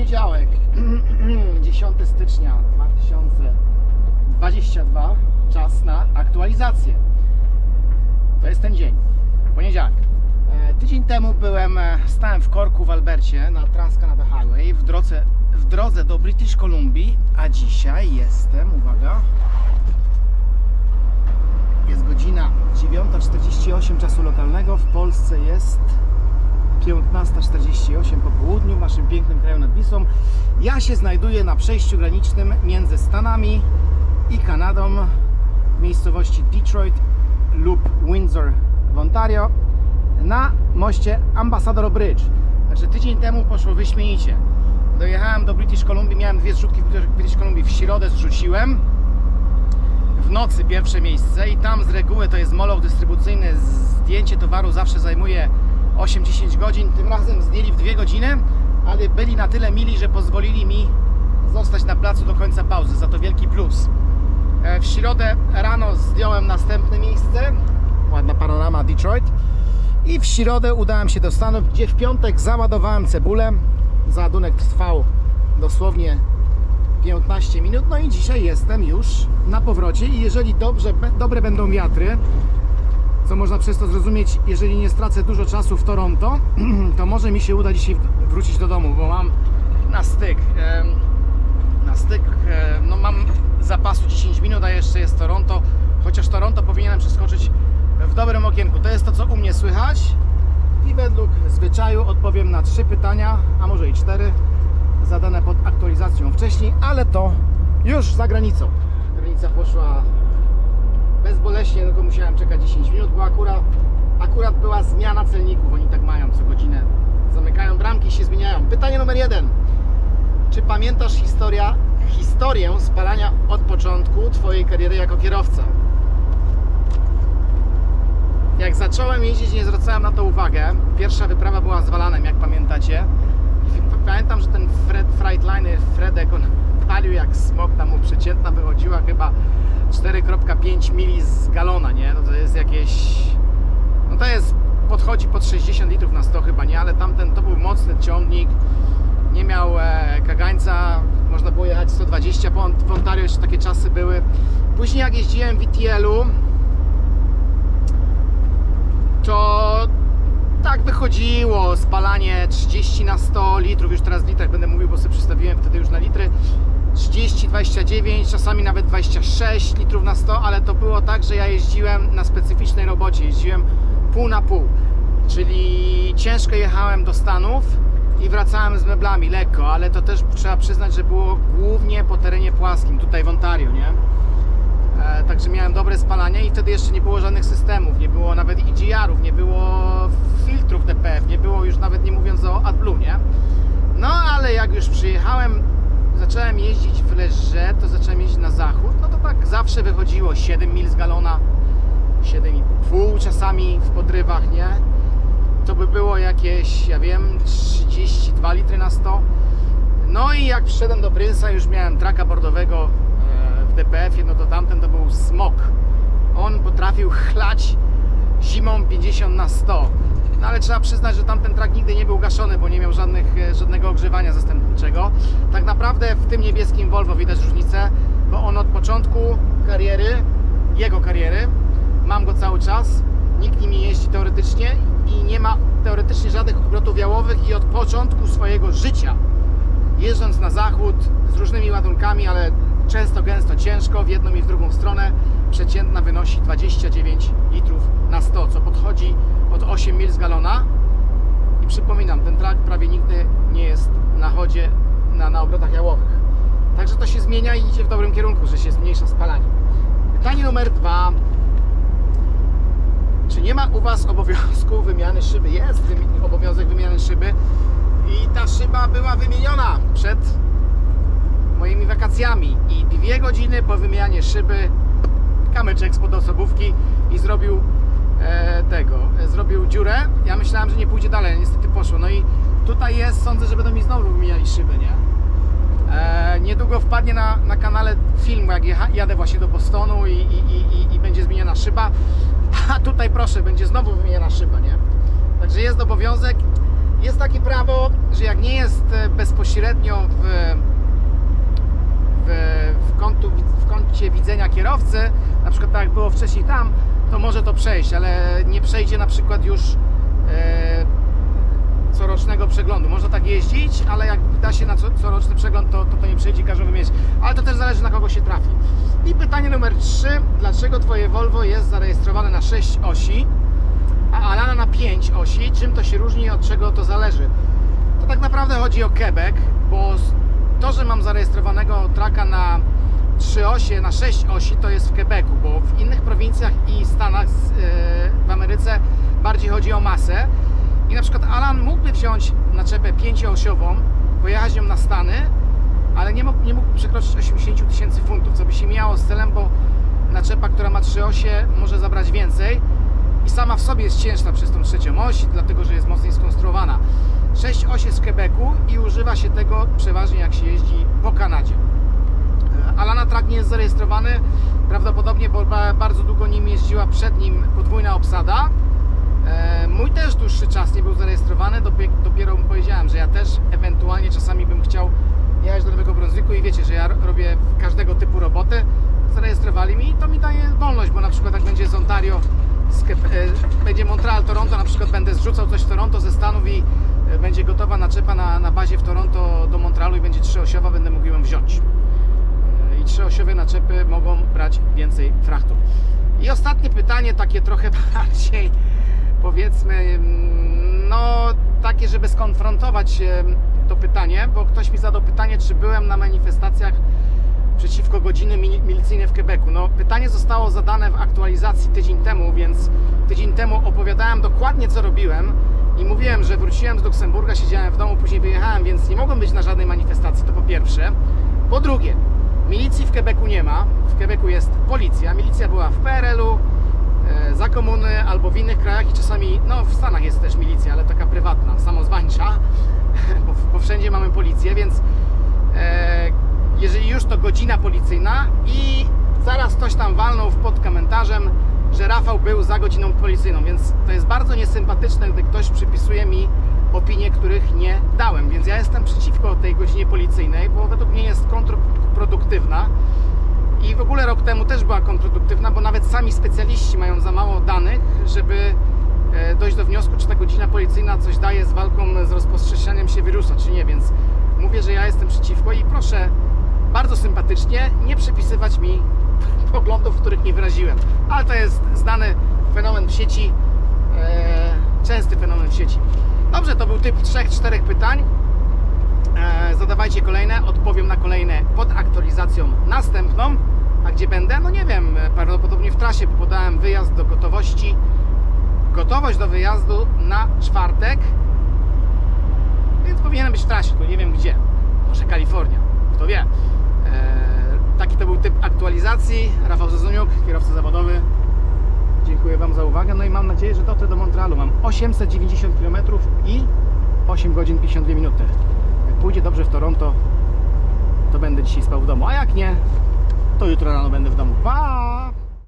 poniedziałek, 10 stycznia 2022. Czas na aktualizację. To jest ten dzień, poniedziałek. E, Tydzień temu byłem, e, stałem w korku w Albercie na Trans-Canada Highway w drodze, w drodze do British Columbia, a dzisiaj jestem, uwaga, jest godzina 9.48 czasu lokalnego, w Polsce jest 15.48 po południu w naszym pięknym kraju nad Wisłą. Ja się znajduję na przejściu granicznym między Stanami i Kanadą w miejscowości Detroit lub Windsor w Ontario na moście Ambassador Bridge. Także tydzień temu poszło wyśmienicie. Dojechałem do British Columbia, miałem dwie zrzutki w British Columbia, w środę zrzuciłem w nocy pierwsze miejsce i tam z reguły to jest moloch dystrybucyjny. Zdjęcie towaru zawsze zajmuje 8-10 godzin. Tym razem zdjęli w 2 godziny, ale byli na tyle mili, że pozwolili mi zostać na placu do końca pauzy. Za to wielki plus. E, W środę rano zdjąłem następne miejsce. Ładna panorama Detroit. I w środę udałem się do Stanów, gdzie w piątek załadowałem cebulę. Załadunek trwał dosłownie 15 minut. No i dzisiaj jestem już na powrocie i jeżeli dobrze, dobre będą wiatry, co można przez to zrozumieć, jeżeli nie stracę dużo czasu w Toronto, to może mi się uda dzisiaj wrócić do domu, bo mam na styk. Na styk, no mam zapasu 10 minut, a jeszcze jest Toronto. Chociaż Toronto powinienem przeskoczyć w dobrym okienku. To jest to, co u mnie słychać. I według zwyczaju odpowiem na trzy pytania, a może i cztery zadane pod aktualizacją wcześniej, ale to już za granicą. Granica poszła bezboleśnie, tylko musiałem czekać 10 minut, bo akurat, akurat była zmiana celników. Oni tak mają co godzinę. Zamykają bramki i się zmieniają. Pytanie numer jeden. Czy pamiętasz historia, historię spalania od początku Twojej kariery jako kierowca? Jak zacząłem jeździć, nie zwracałem na to uwagę. Pierwsza wyprawa była z Walanem, jak pamiętacie. Pamiętam, że ten Fred, Freightliner, Fredek, on palił jak smok, tam mu przeciętna wychodziła chyba 4,5 mili z galona, nie? No to jest jakieś... No to jest, podchodzi pod 60 litrów na 100 chyba, nie? Ale tamten to był mocny ciągnik, nie miał e, kagańca, można było jechać 120, po w Ontario jeszcze takie czasy były. Później jak jeździłem w VTL-u, to tak wychodziło spalanie 30 na 100 litrów, już teraz w litrach będę mówił, bo sobie przestawiłem wtedy już na litry 30, 29, czasami nawet 26 litrów na 100, ale to było tak, że ja jeździłem na specyficznej robocie, jeździłem pół na pół, czyli ciężko jechałem do Stanów i wracałem z meblami lekko, ale to też trzeba przyznać, że było głównie po terenie płaskim, tutaj w Ontario, nie? E, Także miałem dobre spalanie i wtedy jeszcze nie było żadnych systemów, nie było nawet EGR-ów, nie było filtrów DPF, nie było już nawet nie mówiąc o AdBlue, nie? No ale jak już przyjechałem, zacząłem jeździć w Leże, to zacząłem jeździć na zachód, no to tak zawsze wychodziło 7 mil z galona, 7,5 czasami w podrywach, nie? To by było jakieś, ja wiem, 32 litry na 100. No i jak wszedłem do Brynsa, już miałem traka bordowego e, w DPF-ie, no to tamten to był smok. On potrafił chlać zimą 50 na 100. No ale trzeba przyznać, że tamten trak nigdy nie był gaszony, bo nie miał żadnych, e, żadnego ogrzewania zastępczego. Tak naprawdę w tym niebieskim Volvo widać różnicę, bo on od początku kariery, jego kariery, mam go cały czas, nikt nim nie jeździ teoretycznie i nie ma teoretycznie żadnych obrotów jałowych i od początku swojego życia jeżdżąc na zachód z różnymi ładunkami, ale często gęsto ciężko w jedną i w drugą stronę, przeciętna wynosi 29 litrów na 100, co podchodzi pod 8 mil z galona. I przypominam, ten trak prawie nigdy nie jest na chodzie na, na obrotach jałowych. Także to się zmienia i idzie w dobrym kierunku, że się zmniejsza spalanie. Pytanie numer dwa. Czy nie ma u Was obowiązku wymiany szyby? Jest obowiązek wymiany szyby i ta szyba była wymieniona przed moimi wakacjami i dwie godziny po wymianie szyby kamyczek spod osobówki i zrobił e, tego, e, zrobił dziurę. Ja myślałem, że nie pójdzie dalej, ale niestety poszło. No i tutaj jest, sądzę, że będą mi znowu wymieniali szyby, nie? E, niedługo wpadnie na, na kanale film, jak jecha, jadę właśnie do Bostonu i, i, i, i, będzie zmieniona szyba. A tutaj proszę, będzie znowu wymieniana szyba, nie? Także jest obowiązek. Jest takie prawo, że jak nie jest e, bezpośrednio w, w, kątu, w kącie widzenia kierowcy, na przykład tak jak było wcześniej tam, to może to przejść, ale nie przejdzie na przykład już e, corocznego przeglądu. Można tak jeździć, ale jak da się na co- coroczny przegląd, to to, to nie przejdzie, każą wymienić. Ale to też zależy na kogo się trafi. I pytanie numer 3. Dlaczego Twoje Volvo jest zarejestrowane na 6 osi, a Alana na 5 osi? Czym to się różni od czego to zależy? To tak naprawdę chodzi o Quebec, bo to, że mam zarejestrowanego traka na 3 osie, na 6 osi, to jest w Quebecu, bo w innych prowincjach i stanach z- yy, w Ameryce bardziej chodzi o masę. I na przykład Alan mógłby wziąć naczepę 5-osiową, pojechać nią na Stany, ale nie mógł, nie mógł przekroczyć 80 tysięcy funtów, co by się mijało z celem, bo naczepa, która ma 3 osie, może zabrać więcej i sama w sobie jest cięższa przez tą trzecią oś, dlatego że jest mocniej skonstruowana. 6 osi w Quebecu i używa się tego przeważnie jak się jeździ po Kanadzie. Alana Track nie jest zarejestrowany, prawdopodobnie, bo ba- bardzo długo nim jeździła przed nim podwójna obsada. E, Mój też dłuższy czas nie był zarejestrowany, dopie- dopiero mu powiedziałem, że ja też ewentualnie czasami bym chciał jechać do Nowego Brunswicku i wiecie, że ja ro- robię każdego typu roboty. Zarejestrowali mi i to mi daje wolność, bo na przykład jak będzie z Ontario, e, będzie Montreal, Toronto, na przykład będę zrzucał coś w Toronto ze Stanów i e, będzie gotowa naczepa na, na bazie w Toronto do Montrealu i będzie trzyosiowa, będę mógł ją wziąć i trzyosiowe naczepy mogą brać więcej frachtu. I ostatnie pytanie, takie trochę bardziej powiedzmy, mm, no takie, żeby skonfrontować to pytanie, bo ktoś mi zadał pytanie, czy byłem na manifestacjach przeciwko godziny mili- milicyjnej w Quebecu. No, pytanie zostało zadane w aktualizacji tydzień temu, więc tydzień temu opowiadałem dokładnie, co robiłem i mówiłem, że wróciłem z Luksemburga, siedziałem w domu, później wyjechałem, więc nie mogłem być na żadnej manifestacji, to po pierwsze. Po drugie, milicji w Quebecu nie ma. W Quebecu jest policja. Milicja była w PRL-u, e, za komuny albo w innych krajach i czasami, no w Stanach jest też milicja, ale taka prywatna, samozwańcza, bo, bo wszędzie mamy policję, więc e, jeżeli już to godzina policyjna i zaraz ktoś tam walnął pod komentarzem, że Rafał był za godziną policyjną, więc to jest bardzo niesympatyczne, gdy ktoś przypisuje mi opinie, których nie dałem, więc ja jestem przeciwko tej godzinie policyjnej, bo według mnie jest i w ogóle rok temu też była kontrproduktywna, bo nawet sami specjaliści mają za mało danych, żeby e, dojść do wniosku, czy ta godzina policyjna coś daje z walką z rozprzestrzenianiem się wirusa, czy nie, więc mówię, że ja jestem przeciwko i proszę bardzo sympatycznie nie przypisywać mi poglądów, których nie wyraziłem. Ale to jest znany fenomen w sieci, e, częsty fenomen w sieci. Dobrze, to był typ 3-4 pytań. E, zadawajcie kolejne, odpowiem na kolejne pod aktualizacją następną. A gdzie będę? No nie wiem, e, prawdopodobnie w trasie, bo podałem wyjazd do gotowości. Gotowość do wyjazdu na czwartek, więc powinienem być w trasie, tylko nie wiem gdzie. Może Kalifornia, kto wie. E, taki to był typ aktualizacji. Rafał Zezuniuk, kierowca zawodowy. Dziękuję Wam za uwagę. No i mam nadzieję, że dotrę do Montrealu. Mam 890 km i 8 godzin 52 minuty. Pójdzie dobrze w Toronto, to będę dzisiaj spał w domu. A jak nie, to jutro rano będę w domu. Pa!